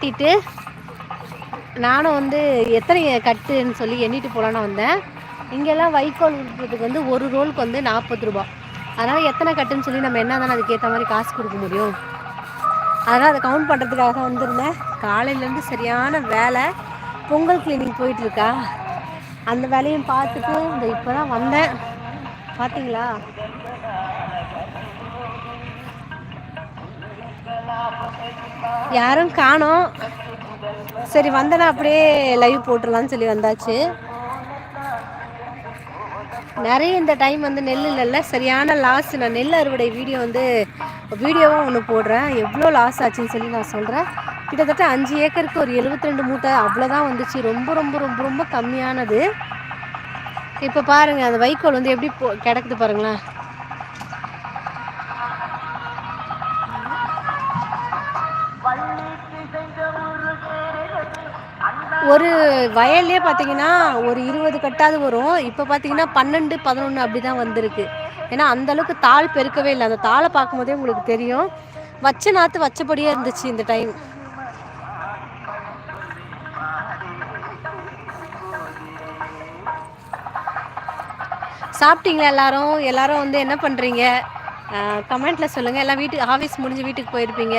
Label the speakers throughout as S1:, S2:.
S1: கட்டிட்டு நானும் வந்து எத்தனை கட்டுன்னு சொல்லி எண்ணிட்டு போகலான்னு வந்தேன். இங்கெல்லாம் வைக்கோல் உருட்டுறதுக்கு வந்து ஒரு ரோலுக்கு வந்து நாற்பது ரூபா. அதனால் எத்தனை கட்டுன்னு சொல்லி நம்ம என்ன தானே அதுக்கேற்ற மாதிரி காசு கொடுக்க முடியும்? அதனால் அதை கவுண்ட் பண்ணுறதுக்காக தான் வந்திருந்தேன். காலையிலேருந்து சரியான வேலை. பொங்கல் கிளீனிங் போயிட்டுருக்கா அந்த வேலையும் பார்த்துட்டு இந்த இப்போ தான் வந்தேன். பார்த்தீங்களா யாரும் காணோம். சரி வந்தேன்னா அப்படியே லைவ் போட்டுடலான்னு சொல்லி வந்தாச்சு. நிறைய இந்த டைம் வந்து நெல் இல்லைல்ல? சரியான லாஸ் நான் நெல் அறுவடை வீடியோ வந்து வீடியோவும் ஒன்று போடுறேன். எவ்வளோ லாஸ் ஆச்சுன்னு சொல்லி நான் சொல்கிறேன் கிட்டத்தட்ட அஞ்சு ஏக்கருக்கு ஒரு எழுபத்தி ரெண்டு மூட்டை அவ்வளோதான் வந்துச்சு. ரொம்ப ரொம்ப ரொம்ப ரொம்ப கம்மியானது. இப்போ பாருங்கள் அந்த வைக்கோல் வந்து எப்படி போ கிடக்குது பாருங்களேன். ஒரு வயல்லே பார்த்தீங்கன்னா ஒரு இருபது கட்டாவது வரும். இப்போ பார்த்தீங்கன்னா பன்னெண்டு பதினொன்று அப்படி தான் வந்திருக்கு. ஏன்னா அந்தளவுக்கு தாள் பெருக்கவே இல்லை. அந்த தாளை பார்க்கும்போதே உங்களுக்கு தெரியும். வச்ச நாற்று வச்சபடியே இருந்துச்சு இந்த டைம் சாப்பிட்டீங்களா எல்லாரும்? எல்லாரும் வந்து என்ன பண்ணுறீங்க கமெண்ட்டில் சொல்லுங்கள் எல்லாம் வீட்டுக்கு ஆஃபீஸ் முடிஞ்சு வீட்டுக்கு போயிருப்பீங்க.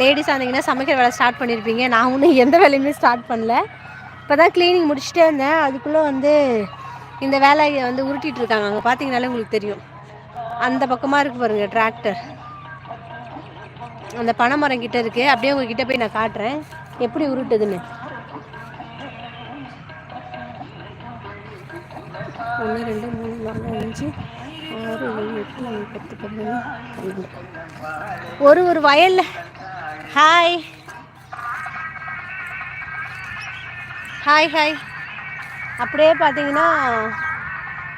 S1: லேடிஸ் வந்தீங்கன்னா சமைக்கிற வேலை ஸ்டார்ட் பண்ணியிருப்பீங்க நான் ஒன்றும் எந்த வேலையுமே ஸ்டார்ட் பண்ணல. இப்போ தான் க்ளீனிங் முடிச்சுட்டே இருந்தேன். அதுக்குள்ளே வந்து இந்த வேலையை வந்து உருட்டிகிட்டு இருக்காங்க. அங்கே பார்த்தீங்கனாலே உங்களுக்கு தெரியும். அந்த பக்கமாக இருக்குது பாருங்கள் டிராக்டர் அந்த பனைமரம் கிட்ட இருக்குது அப்படியே உங்ககிட்ட போய் நான் காட்டுறேன். எப்படி உருட்டுதுன்னு. ஒன்று ரெண்டு மூணு நாலு அஞ்சு ஆறு ஏழு எட்டு ஒன்பது பத்து பதினொன்று ஒரு ஒரு வயலில். ஹாய் ஹாய் ஹாய் அப்படியே பார்த்தீங்கன்னா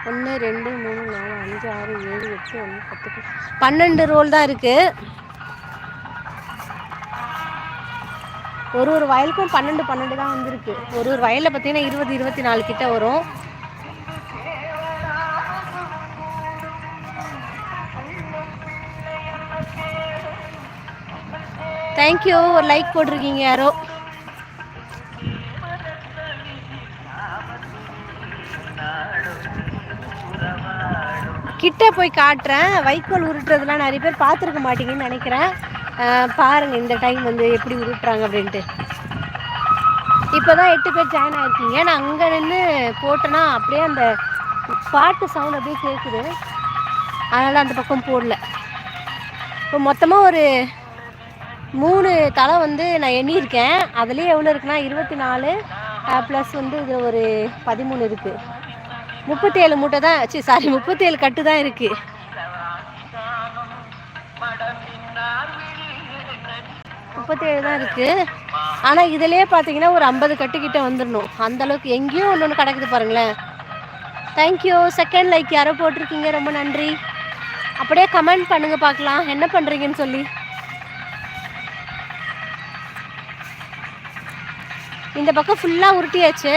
S1: ஒன்று ரெண்டு மூணு நாலு அஞ்சு ஆறு ஏழு எட்டு ஒன்று பத்து பன்னெண்டு ரோல் தான் இருக்குது ஒரு ஒரு வயலுக்கும் பன்னெண்டு பன்னெண்டு தான் வந்திருக்கு. ஒரு ஒரு வயலில் பார்த்தீங்கன்னா இருபது இருபத்தி நாலு கிட்ட வரும். தேங்க்யூ ஒரு லைக் போட்டிருக்கீங்க யாரோ? போய் காட்டுறேன். வைக்கோல் உருட்டுறதுலாம் நிறைய பேர் பார்த்துருக்க மாட்டீங்கன்னு நினைக்கிறேன். பாருங்கள் இந்த டைம் வந்து எப்படி உருட்டுறாங்க அப்படின்ட்டு. இப்போ தான் எட்டு பேர் ஜாயின் ஆகிருக்கீங்க நான் அங்கே நின்று போட்டேன்னா அப்படியே அந்த பாட்டு சவுண்ட் அப்படியே கேட்குது அதனால் அந்த பக்கம் போடல. இப்போ மொத்தமாக ஒரு மூணு தலை வந்து நான் எண்ணியிருக்கேன். அதுலேயே எவ்வளோ இருக்குன்னா இருபத்தி நாலு ப்ளஸ் வந்து இது ஒரு பதிமூணு இருக்குது முப்பத்தேழு மூட்டை தான் சரி சாரி முப்பத்தேழு கட்டு தான் இருக்குது முப்பத்தேழு தான் இருக்குது ஆனால் இதிலே பார்த்தீங்கன்னா ஒரு ஐம்பது கட்டுக்கிட்ட வந்துடணும் அந்த அளவுக்கு எங்கேயும் ஒன்று ஒன்று கிடக்குது பாருங்களேன். தேங்க்யூ செகண்ட் லைக் யாரோ போட்டிருக்கீங்க. ரொம்ப நன்றி. அப்படியே கமெண்ட் பண்ணுங்கள் பார்க்கலாம். என்ன பண்ணுறீங்கன்னு சொல்லி. இந்த பக்கம் ஃபுல்லாக உருட்டியாச்சு.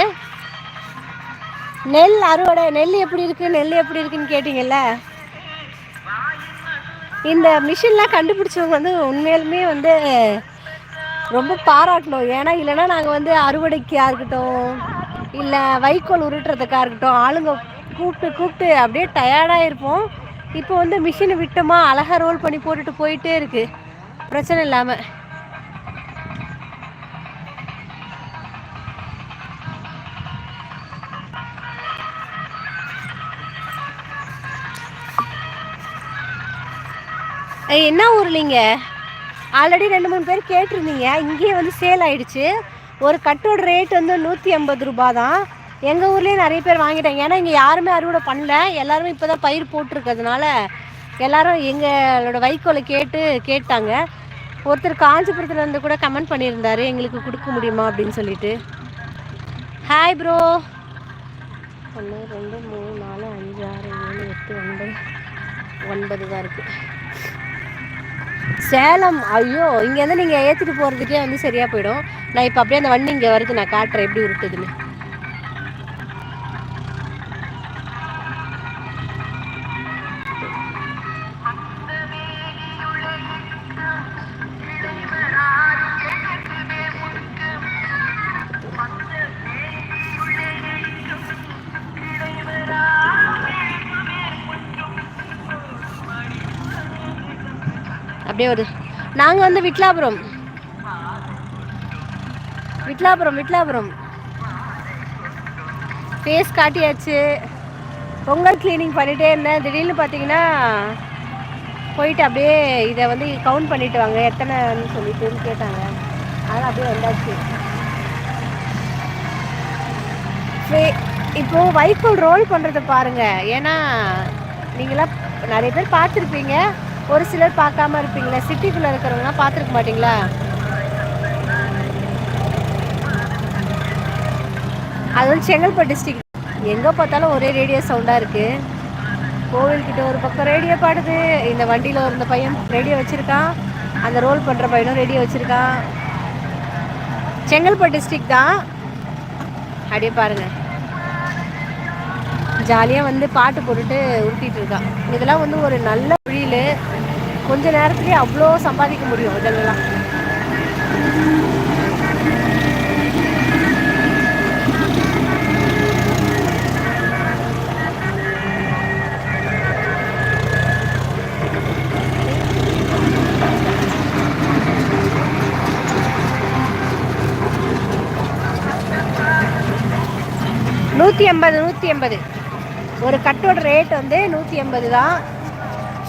S1: நெல் அறுவடை நெல் எப்படி இருக்குது நெல் எப்படி இருக்குன்னு கேட்டிங்கல்ல? இந்த மிஷின்லாம் கண்டுபிடிச்சவங்க வந்து உண்மையிலுமே வந்து ரொம்ப பாராட்டணும். ஏன்னா இல்லைன்னா நாங்கள் வந்து அறுவடைக்காக இருக்கட்டும் இல்லை வைக்கோல் உருட்டுறதுக்காக இருக்கட்டும் ஆளுங்க கூப்பிட்டு கூப்பிட்டு அப்படியே டயர்டாக இருப்போம். இப்போ வந்து மிஷினை விட்டோமா அழகாக ரோல் பண்ணி போட்டுட்டு போயிட்டே இருக்குது பிரச்சனை இல்லாமல் என்ன ஊர்லிங்க? ஆல்ரெடி ரெண்டு மூணு பேர் கேட்டிருந்தீங்க. இங்கேயே வந்து சேல் ஆகிடுச்சு ஒரு கட்டோட ரேட் வந்து நூற்றி ஐம்பது ரூபா தான் எங்கள் ஊர்லேயே நிறைய பேர் வாங்கிட்டாங்க. ஏன்னா இங்கே யாருமே அறுவடை பண்ணல. எல்லாருமே இப்போ தான் பயிர் போட்டிருக்கிறதுனால எல்லாரும் எங்களோட வைக்கோலை கேட்டு கேட்டாங்க. ஒருத்தர் காஞ்சிபுரத்தில் இருந்து கூட கமெண்ட் பண்ணியிருந்தாரு. எங்களுக்கு கொடுக்க முடியுமா அப்படின்னு சொல்லிட்டு. ஹாய் ப்ரோ ஒன்று ரெண்டு மூணு நாலு அஞ்சு ஆறு ஏழு எட்டு ஒன்பது. ஒன்பது தான் இருக்குது சேலம் ஐயோ இங்கேருந்து நீங்கள் ஏற்றிட்டு போகிறதுக்கே வந்து சரியாக போயிடும். நான் இப்போ அப்படியே அந்த வண்டி இங்கே வருது நான் காட்டுறேன் எப்படி உருட்டுதுன்னு. அப்படியே ஒரு நாங்கள் வந்து விட்லாபுரம். விட்லாபுரம் விட்லாபுரம். ஃபேஸ் காட்டியாச்சு. பொங்கல் க்ளீனிங் பண்ணிகிட்டே இருந்தேன். திடீர்னு பார்த்தீங்கன்னா போயிட்டு அப்படியே இதை வந்து கவுண்ட் பண்ணிட்டு வாங்க. எத்தனைன்னு சொல்லிட்டுன்னு கேட்டாங்க. அதனால் அப்படியே வந்தாச்சு. இப்போ வைக்கோல் ரோல் பண்ணுறத பாருங்க. ஏன்னா நீங்களாம் நிறைய பேர் பார்த்துருப்பீங்க. ஒரு சிலர் பார்க்காம இருப்பீங்களா? சிட்டிக்குள்ளே இருக்கிறவங்களாம் பார்த்துருக்க மாட்டீங்களா? அது வந்து செங்கல்பட்டு டிஸ்ட்ரிக்ட் எங்கே பார்த்தாலும் ஒரே ரேடியோ சவுண்டாக இருக்குது கோவில்கிட்ட ஒரு பக்கம் ரேடியோ பாடுது. இந்த வண்டியில் இருந்த பையன் ரேடியோ வச்சுருக்கான். அந்த ரோல் பண்ணுற பையனும் ரேடியோ வச்சுருக்கான். செங்கல்பட்டு டிஸ்ட்ரிக் தான். அப்படியே பாருங்கள் ஜாலியாக வந்து பாட்டு போட்டுட்டு உருட்டிகிட்டு இருக்கான் இதெல்லாம் வந்து ஒரு நல்ல தொழில் கொஞ்ச நேரத்துலேயே அவ்வளோ சம்பாதிக்க முடியும் இதெல்லாம் நூற்றி ஐம்பது நூற்றி ஐம்பது ஒரு கட்டோட ரேட் வந்து நூற்றி எண்பது தான்.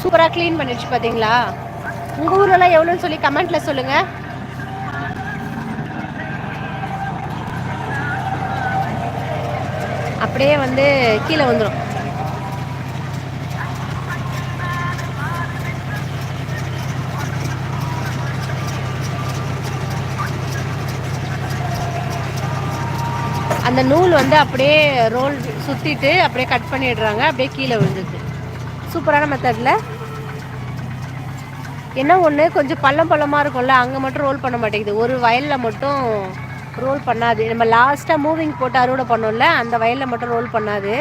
S1: சூப்பராக க்ளீன் பண்ணிடுச்சு பார்த்தீங்களா உங்கள் ஊரெலாம் எவ்வளோன்னு சொல்லி கமெண்ட்டில் சொல்லுங்கள் அப்படியே வந்து கீழே வந்துடும் அந்த நூல் வந்து அப்படியே ரோல் சுற்றிட்டு அப்படியே கட் பண்ணிடுறாங்க. அப்படியே கீழே விழுந்துது சூப்பரான மெத்தடில் என்ன ஒன்று கொஞ்சம் பள்ளம் பள்ளமாக இருக்கும்ல அங்கே மட்டும் ரோல் பண்ண மாட்டேங்குது. ஒரு வயலில் மட்டும் ரோல் பண்ணாது. நம்ம லாஸ்ட்டாக மூவிங் போட்டு அறுவடை பண்ணோம்ல அந்த வயலில் மட்டும் ரோல் பண்ணாது.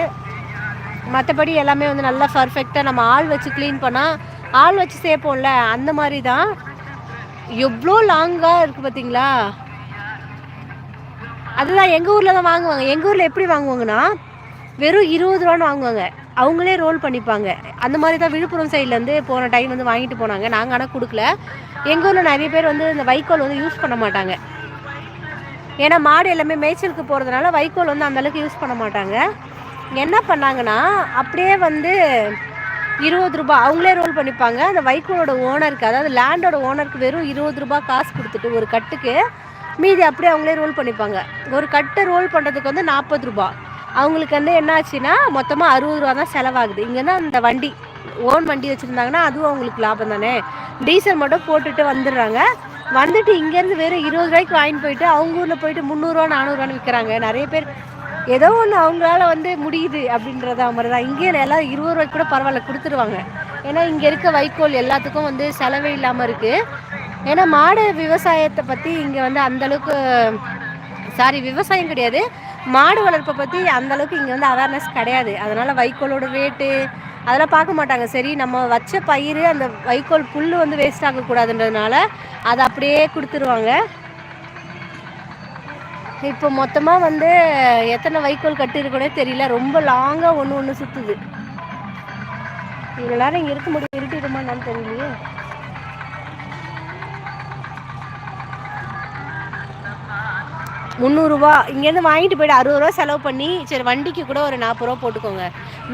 S1: மற்றபடி எல்லாமே வந்து நல்லா பர்ஃபெக்டாக நம்ம ஆள் வச்சு க்ளீன் பண்ணால் ஆள் வச்சு சேர்ப்போம்ல அந்த மாதிரி தான் எவ்வளோ லாங்காக இருக்குது பார்த்தீங்களா அதெல்லாம் எங்கள் ஊரில் தான் வாங்குவாங்க. எங்கள் ஊரில் எப்படி வாங்குவாங்கன்னா வெறும் இருபது ரூபான்னு வாங்குவாங்க. அவங்களே ரோல் பண்ணிப்பாங்க. அந்த மாதிரி தான் விழுப்புரம் சைட்லேருந்து போன டைம் வந்து வாங்கிட்டு போனாங்க. நாங்கள் ஆனால் கொடுக்கல. எங்கள் ஊரில் நிறைய பேர் வந்து இந்த வைக்கோல் வந்து யூஸ் பண்ண மாட்டாங்க. ஏன்னா மாடு எல்லாமே மேய்ச்சலுக்கு போகிறதுனால வைக்கோல் வந்து அந்தளவுக்கு யூஸ் பண்ண மாட்டாங்க. என்ன பண்ணாங்கன்னா அப்படியே வந்து இருபது ரூபா அவங்களே ரோல் பண்ணிப்பாங்க. அந்த வைக்கோலோட ஓனருக்கு அதாவது லேண்டோட ஓனருக்கு வெறும் இருபது ரூபா காசு கொடுத்துட்டு ஒரு கட்டுக்கு மீதி அப்படியே அவங்களே ரோல் பண்ணிப்பாங்க. ஒரு கட்டை ரோல் பண்ணுறதுக்கு வந்து நாற்பது ரூபா. அவங்களுக்கு வந்து என்ன ஆச்சுன்னா மொத்தமாக அறுபது ரூபா தான் செலவாகுது. இங்கே தான் அந்த வண்டி ஓன் வண்டி வச்சுருந்தாங்கன்னா அதுவும் அவங்களுக்கு லாபம் தானே. டீசல் மட்டும் போட்டுட்டு வந்துடுறாங்க. வந்துட்டு இங்கேருந்து வெறும் இருபது ரூபாய்க்கு வாங்கிட்டு போயிட்டு அவங்க ஊரில் போயிட்டு முந்நூறுரூவா நானூறுரூவான்னு விற்கிறாங்க நிறைய பேர் ஏதோ ஒன்று அவங்களால வந்து முடியுது அப்படின்றத மாதிரி தான். இங்கே எல்லாம் இருபது ரூபாய்க்கு கூட பரவாயில்ல கொடுத்துருவாங்க. ஏன்னா இங்கே இருக்க வைக்கோல் எல்லாத்துக்கும் வந்து செலவே இல்லாமல் இருக்குது ஏன்னா மாடு விவசாயத்தை பற்றி இங்கே வந்து அந்தளவுக்கு சாரி விவசாயம் கிடையாது. மாடு வளர்ப்பை பற்றி அந்தளவுக்கு இங்கே வந்து அவேர்னஸ் கிடையாது. அதனால் வைக்கோலோட ரேட்டு அதெல்லாம் பார்க்க மாட்டாங்க. சரி நம்ம வச்ச பயிர் அந்த வைக்கோல் புல் வந்து வேஸ்ட் ஆகக்கூடாதுன்றதுனால அதை அப்படியே கொடுத்துருவாங்க. இப்போ மொத்தமாக வந்து எத்தனை வைக்கோல் கட்டிருக்கோனே தெரியல. ரொம்ப லாங்காக ஒன்று ஒன்று சுற்றுது இவ்வளோ நேரம் இங்கே இருக்க முடியும் இருட்டிடுமா என்னன்னு தெரியலையே. முந்நூறுரூவா இங்கேருந்து வாங்கிட்டு போய்ட்டு அறுபது ரூபா செலவு பண்ணி சரி வண்டிக்கு கூட ஒரு நாற்பது ரூபா போட்டுக்கோங்க.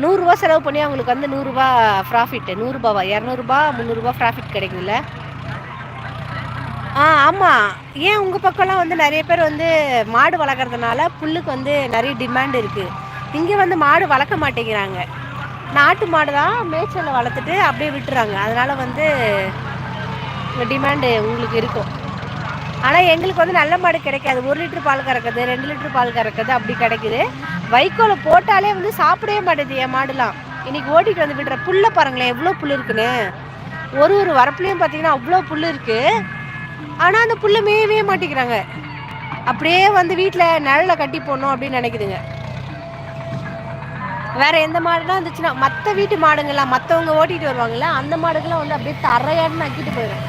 S1: நூறுரூவா செலவு பண்ணி அவங்களுக்கு வந்து நூறுரூவா ப்ராஃபிட்டு நூறுரூபாவா? இரநூறுபா முந்நூறுரூபா ப்ராஃபிட் கிடைக்குதுல்ல? ஆ ஆமாம் ஏன் உங்கள் பக்கம்லாம் வந்து நிறைய பேர் வந்து மாடு வளர்க்குறதுனால புல்லுக்கு வந்து நிறைய டிமாண்ட் இருக்குது இங்கே வந்து மாடு வளர்க்க மாட்டேங்கிறாங்க. நாட்டு மாடு தான் மேய்ச்சலை வளர்த்துட்டு அப்படியே விட்டுறாங்க. அதனால் வந்து டிமாண்டு உங்களுக்கு இருக்கும். ஆனால் எங்களுக்கு வந்து நல்ல மாடு கிடைக்காது. ஒரு லிட்டர் பால் கறக்குது ரெண்டு லிட்டர் பால் கறக்குது அப்படி கிடைக்குது. வைக்கோலை போட்டாலே வந்து சாப்பிடவே மாட்டேது என் மாடுலாம். இன்னைக்கு ஓட்டிட்டு வந்து விடுற புல்லை பாருங்களேன் எவ்வளோ புல் இருக்குன்னு. ஒரு ஒரு வரப்புலையும் பார்த்தீங்கன்னா அவ்வளோ புல் இருக்குது ஆனால் அந்த புல்லை மேயவே மாட்டேங்கிறாங்க. அப்படியே வந்து வீட்டில் நிழலை கட்டி போடணும் அப்படின்னு நினைக்குதுங்க. வேற எந்த மாடுலாம் இருந்துச்சுன்னா மற்ற வீட்டு மாடுங்கள்லாம் மற்றவங்க ஓட்டிட்டு வருவாங்கல்ல அந்த மாடுகள்லாம் வந்து அப்படியே தரையாடுன்னு ஆக்கிட்டு போயிடும்.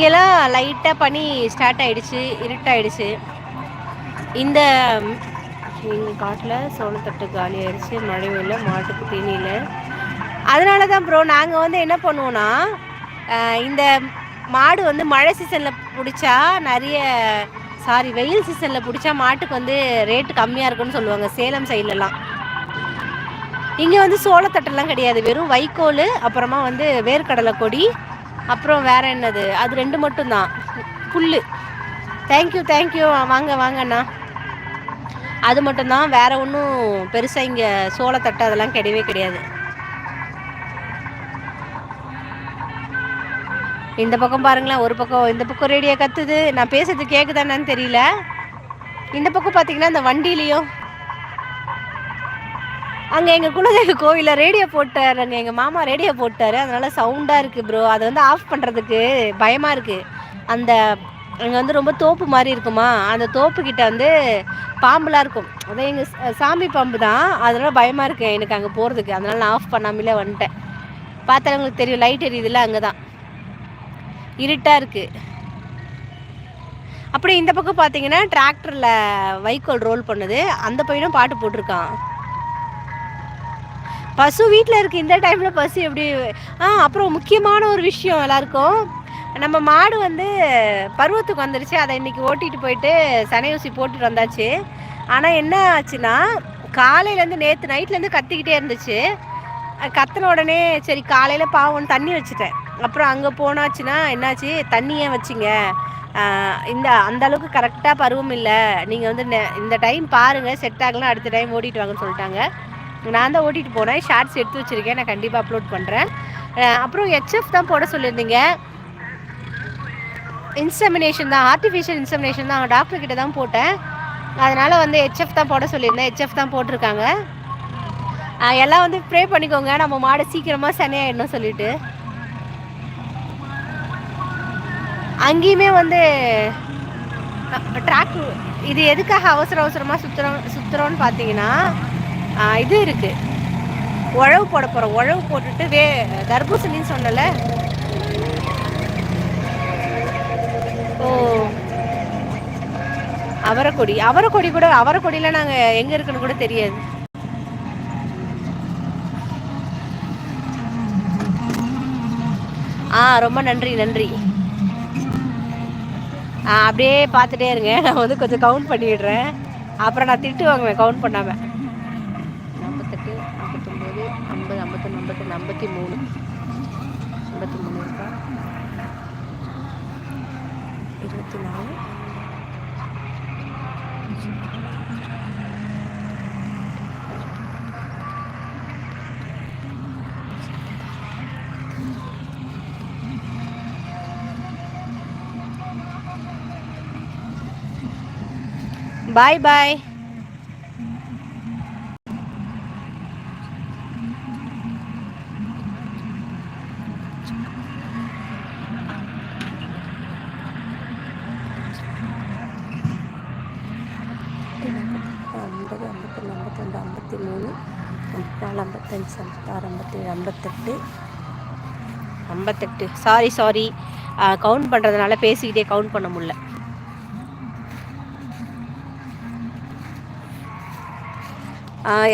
S1: இங்கெல்லாம் லைட்டாக பனி ஸ்டார்ட் ஆயிடுச்சு இருட்டாயிடுச்சு. இந்த எங்கள் காட்டில் சோளத்தட்டு காலி ஆயிடுச்சு மழை இல்லை மாட்டுக்கு தீனியில் அதனால தான் ப்ரோ நாங்கள் வந்து என்ன பண்ணுவோன்னா இந்த மாடு வந்து மழை சீசனில் பிடிச்சா நிறைய சாரி வெயில் சீசனில் பிடிச்சா மாட்டுக்கு வந்து ரேட்டு கம்மியாக இருக்குன்னு சொல்லுவாங்க சேலம் சைட்லலாம் இங்கே வந்து சோளத்தட்டெல்லாம் கிடையாது வெறும் வைக்கோல் அப்புறமா வந்து வேர்க்கடலை கொடி அப்புறம் வேற என்னது? அது ரெண்டு மட்டும்தான். புல் தேங்க்யூ தேங்க்யூ வாங்க வாங்கண்ணா அது மட்டும்தான். வேற ஒன்றும் பெருசாக இங்கே சோளத்தட்டை அதெல்லாம் கிடையவே கிடையாது. இந்த பக்கம் பாருங்களேன். ஒரு பக்கம் இந்த பக்கம் ரேடியோ கத்துது. நான் பேசுறது கேட்குதானு தெரியல. இந்த பக்கம் பார்த்தீங்கன்னா இந்த வண்டியிலையும் அங்கே எங்கள் குலதெய்வ கோவிலில் ரேடியோ போட்டார் அங்கே எங்கள் மாமா ரேடியோ போட்டார். அதனால் சவுண்டாக இருக்குது ப்ரோ அதை வந்து ஆஃப் பண்ணுறதுக்கு பயமாக இருக்குது அந்த அங்கே வந்து ரொம்ப தோப்பு மாதிரி இருக்குமா? அந்த தோப்புக்கிட்ட வந்து பாம்புலாம் இருக்கும். அதான் எங்கள் சாமி பாம்பு தான். அதனால் பயமாக இருக்கு எனக்கு அங்கே போகிறதுக்கு அதனால் நான் ஆஃப் பண்ணாமலே வந்துட்டேன். பார்த்தாலும் தெரியும் லைட் எரியுதுல அங்கே தான் இருட்டாக இருக்குது அப்படி இந்த பக்கம் பார்த்தீங்கன்னா டிராக்டரில் வைக்கோல் ரோல் பண்ணுது. அந்த பையனும் பாட்டு போட்டிருக்கான். பசு வீட்டில் இருக்குது இந்த டைமில் பசு எப்படி ஆ அப்புறம் முக்கியமான ஒரு விஷயம் எல்லாருக்கும். நம்ம மாடு வந்து பருவத்துக்கு வந்துருச்சு. அதை இன்றைக்கி ஓட்டிகிட்டு போயிட்டு சனையூசி போட்டுட்டு வந்தாச்சு. ஆனால் என்ன ஆச்சுன்னா காலையிலேருந்து நேற்று நைட்லேருந்து கத்திக்கிட்டே இருந்துச்சு. கத்தின உடனே சரி காலையில் பாவம் தண்ணி வச்சுட்டேன். அப்புறம் அங்கே போனாச்சுன்னா என்னாச்சு? தண்ணியே வச்சிங்க? இந்த அந்த அளவுக்கு கரெக்டாக பருவம் இல்லை. நீங்கள் வந்து இந்த டைம் பாருங்கள் செட் ஆகலாம் அடுத்த டைம் ஓடிட்டு வாங்கன்னு சொல்லிட்டாங்க. நான் தான் ஓட்டிகிட்டு போனேன். ஷார்ட்ஸ் எடுத்து வச்சுருக்கேன். நான் கண்டிப்பாக அப்லோட் பண்ணுறேன் அப்புறம் ஹெச்எஃப் தான் போட சொல்லியிருந்தீங்க. இன்செமினேஷன் தான் ஆர்டிஃபிஷியல் இன்செமினேஷன் தான். டாக்டர் கிட்ட தான் போட்டேன். அதனால் வந்து ஹெச்எஃப் தான் போட சொல்லியிருந்தேன். ஹெச்எஃப் தான் போட்டிருக்காங்க. எல்லாம் வந்து ப்ரே பண்ணிக்கோங்க. நம்ம மாடை சீக்கிரமாக சனியாயிடணும் சொல்லிட்டு. அங்கேயுமே வந்து ட்ராக் இது எதுக்காக அவசர அவசரமாக சுற்றுறோம் சுற்றுறோன்னு பார்த்தீங்கன்னா இது இருக்குது உழவு போட போகிறோம் உழவு போட்டுட்டு வே தர்பூசணின்னு சொன்னல. ஓ. அவரைக்கொடி. அவரைக்கொடி கூட அவரைக்கொடியில் நாங்கள் எங்கே இருக்குன்னு கூட தெரியாது. ஆ ரொம்ப நன்றி நன்றி. ஆ அப்படியே பார்த்துட்டே இருங்க. நான் வந்து கொஞ்சம் கவுண்ட் பண்ணிடுறேன். அப்புறம் நான் திட்டு வாங்குவேன் கவுண்ட் பண்ணாமல் ஐம்பத்தி மூணு ஐம்பத்தி மூணு இருக்கா இருபத்தி நாலு பாய் பாய் ஐம்பத்தெட்டு. ஐம்பத்தெட்டு. சாரி சாரி கவுண்ட் பண்ணுறதுனால பேசிக்கிட்டே கவுண்ட் பண்ண முடில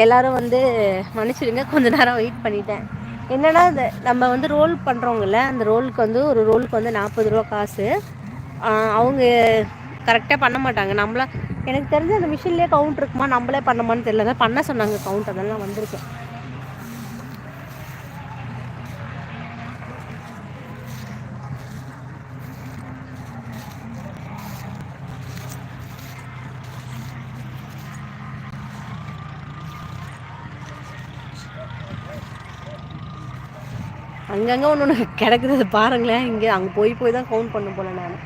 S1: எல்லோரும் வந்து மன்னிச்சிடுங்க. கொஞ்ச நேரம் வெயிட் பண்ணிட்டேன். என்னென்னா இந்த நம்ம வந்து ரோல் பண்ணுறவங்கள அந்த ரோலுக்கு வந்து ஒரு ரோலுக்கு வந்து நாற்பது ரூபா காசு. அவங்க கரெக்டாக பண்ண மாட்டாங்க. நம்மளா எனக்கு தெரிஞ்ச அந்த மிஷின்லேயே கவுண்ட் இருக்குமா? நம்மளே பண்ணமான்னு தெரியல. பண்ண சொன்னாங்க கவுண்ட் அதெல்லாம் வந்திருக்கேன் அங்கங்கே ஒன்று ஒன்று கிடக்குறது பாருங்களேன் இங்கே அங்கே போய் போய் தான் கவுண்ட் பண்ண போல நான்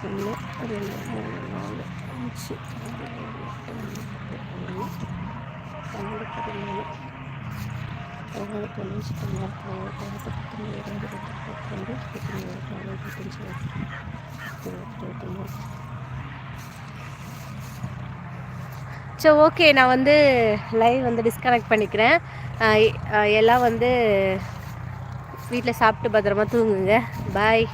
S1: ஒன்று ரெண்டு மூணு நாலு அஞ்சு பன்னெண்டு பதிமூணு பதினாலு பதினஞ்சு பதினாறு பதினேழு பதினெட்டு பத்தொம்பது இருபது இருபத்தி ரெண்டு இருபத்தி மூணு நாலு இருபத்தஞ்சி இருபத்தி இருபத்தி மூணு ஸோ ஓகே நான் வந்து லைவ் வந்து டிஸ்கனெக்ட் பண்ணிக்கிறேன். எல்லாம் வந்து வீட்டில் சாப்பிட்டு பத்திரமா தூங்குங்க. பாய்